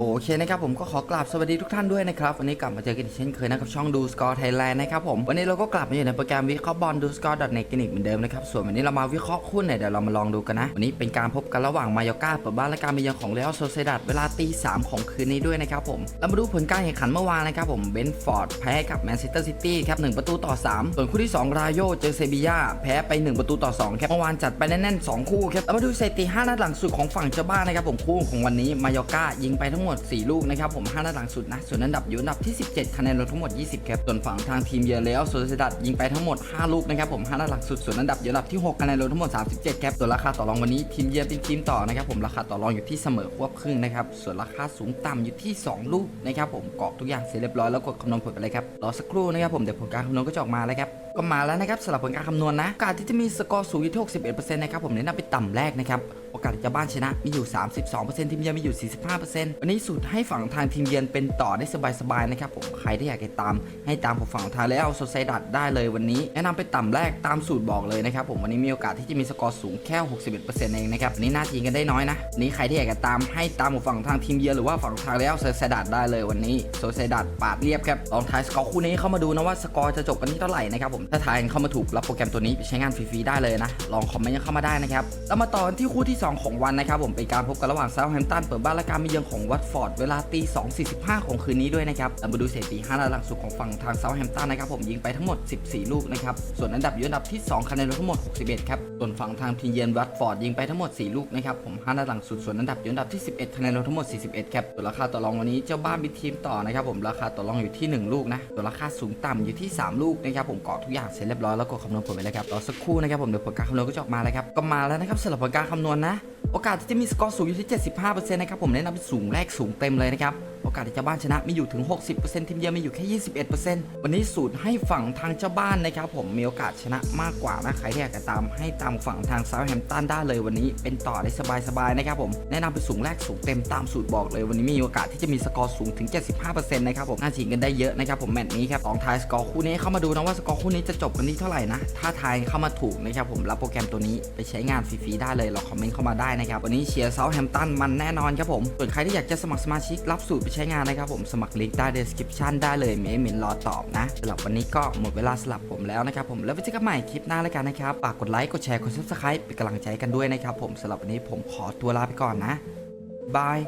โอเคนะครับผมก็ขอกราบสวัสดีทุกท่านด้วยนะครับ วันนี้กลับมาเจอกันเช่นเคยนะกับช่องดูสกอร์ไทยแลนด์นะครับผมวันนี้เราก็กลับมาอยู่ในโปรแกรมวิเคราะห์บอลดูสกอร์ดอทเน็ตกันอีกเหมือนเดิมนะครับส่วนวันนี้เรามาวิเคราะห์คู่ไหนเดี๋ยวเรามาลองดูกันนะ วันนี้เป็นการพบกันระหว่างมายอร์กาเปิดบ้านและการเยือนของเรอัลโซเซดัดเวลาตีสามของคืนนี้ด้วยนะครับผมเรามาดูผลการแข่งขันเมื่อวานนะครับผมเบนฟอร์ดแพ้กับแมนเชสเตอร์ซิตี้ครับหนึ่งประตูต่อ 3 ส่วนคู่ที่ 2 รายโยเจอเซบียาแพ้ไป 1 ประตูต่อ2ครับเมื่อวานจัดไปแน่นๆ2คู่ครับเรามาดูสถิติ5นัดหลังสุดของฝั่งเจ้าบ้านนะครับผมคู่ของวันนี้มายอร์กายิงไปทั้งงหมด 4 ลูกนะครับผม5นัดหลังสุดนะ ส่วนอันดับอยู่อันดับที่ 17 คะแนนรวมทั้งหมด 20ครับส่วนฝั่งทางทีมเยือนเรอัลโซเซดัดยิงไปทั้งหมด 5 ลูกนะครับผม5นัดหลังสุด ส่วนอันดับอยู่อันดับที่ 6 คะแนนรวมทั้งหมด 37ครับส่วนราคาต่อรองวันนี้ทีมเยือนเป็นทีมต่อนะครับผมราคาต่อรองอยู่ที่เสมอควบครึ่งนะครับส่วนราคาสูงต่ำอยู่ที่ 2 ลูกนะครับผมกรอกทุกอย่างเสร็จเรียบร้อยแล้วกดคำนวณผลไปเลยครับรอสักครู่นะครับผมเดี๋ยวผลการคำนวณก็จะออกมาแล้วครับก็มาแล้วนะครับสำหรับผลการคำนวณนะโอกาสที่จะมีสกอร์สูงอยู่ที่61%นะครับผมแนะนำไปต่ำแรกนะครับ อกาสจะบ้านชนะมีอยู่ 32%ทีมเยือนมีอยู่ 45%วันนี้สูตรให้ฝั่งทางทีมเยือนเป็นต่อได้สบายๆนะครับผมใครที่อยากจะตามให้ตามผมฝั่งทางแล้วโซไซดัดได้เลยวันนี้ แนะนำไปต่ำแรกตามสูตรบอกเลยนะครับผมวันนี้มีโอกาสที่จะมีสกอร์สูงแค่ 61%เองนะครับวันนี้น่าจะยิงกันได้น้อยนะนี้ใครที่อยากจะตามให้ตามผมฝั่งทางทีมเยือนหรือว่าฝั่งทางแล้วโซไซดัดได้เลยวันนี้โซไซดัดปาดเรียบครับลองทายสกอร์คู่นี้เข้ามาดูนะว่าสกอร์จะจบกันที่เท่าไหร่นะครับผมถ้าทายเข้ามาถูกรับโปรแกรมตัวนี้ไปใช้งานฟรีๆได้เลยนะลองคอมเมนต์เข้ามาได้นะครับแล้วมาต่อที่คู่ที่สองของวันนะครับผมเป็นการพบกันระหว่างเซาท์แฮมป์ตันเปิดบ้านและการมาเยือนของวัตฟอร์ดเวลาตี2.45 ของคืนนี้ด้วยนะครับมาดูสถิติ5นัดหลังสุดของฝั่งทางเซาท์แฮมป์ตันนะครับผมยิงไปทั้งหมด 14 ลูกนะครับส่วนอันดับอยู่อันดับที่ 2คะแนนรวมทั้งหมด 61 ครับส่วนฝั่งทางทีมเยือนวัตฟอร์ดยิงไปทั้งหมด 4 ลูกนะครับผม5นัดหลังสุดส่วนอันดับอยู่อันดับที่ 11คะแนนรวมทั้งหมด 41 ครับส่วนราคาต่อรองวันนี้เจ้าบ้านมีทีมต่อนะครับผมราคาต่อรองอยู่ที่ 1 ลูกนะส่วนราคาสูงต่ำอยู่ที่ 3 ลูกนะครับผมกรอกทุกอย่างเสร็จเรียบร้อยแล้วกดคำนวณผลไปเลยครับรอสักครู่นะครับผมเดี๋ยวผลการคำนวณก็จะออกมาแล้วครับก็มาแล้วนะครับสำหรับผลการคำนวณนะ โอกาสที่จะมีสกอร์สูงอยู่ที่ 75%นะครับผมแนะนำเป็นสูงแรกสูงเต็มเลยนะครับโอกาสที่เจ้าบ้านชนะมีอยู่ถึง 60%ทีมเยือนมีอยู่แค่ 21%วันนี้สูตรให้ฝั่งทางเจ้าบ้านนะครับผมมีโอกาสชนะมากกว่านะใครที่อยากจะตามให้ตามฝั่งทางเซาท์แฮมป์ตันได้เลยวันนี้เป็นต่อได้สบายๆนะครับผมแนะนำเป็นสูงแรกสูงเต็มตามสูตรบอกเลยวันนี้มีโอกาสที่จะมีสกอร์สูงถึง 75%นะครับผมน่าชิงกันได้เยอะนะครับผมแมตช์นี้ครับลองทายสกอร์คู่นี้เข้ามาดูนะว่าสกอร์คู่นี้จะจบกันที่เท่าไหร่นะถ้าทายเข้ามาถูกนะครับผมรับโปรแกรมตัวนี้ไปใช้งานฟรีๆได้เลยลองคอมเมนต์เข้ามาได้นะครับวันนี้เชียร์เซาท์แฮมป์ตันมันแน่นอนครับผมส่วนใครที่อยากจะสมัครสมาชิกรับสูตรไปใช้งานนะครับผมสมัครลิงก์ใต้ description ได้เลยเมย์มินรอตอบนะสำหรับวันนี้ก็หมดเวลาสลับผมแล้วนะครับผมแล้วไว้เจอกันใหม่คลิปหน้าแล้วกันนะครับฝากกดไลค์กดแชร์กด subscribe เป็นกำลังใจกันด้วยนะครับผมสำหรับวันนี้ผมขอตัวลาไปก่อนนะบาย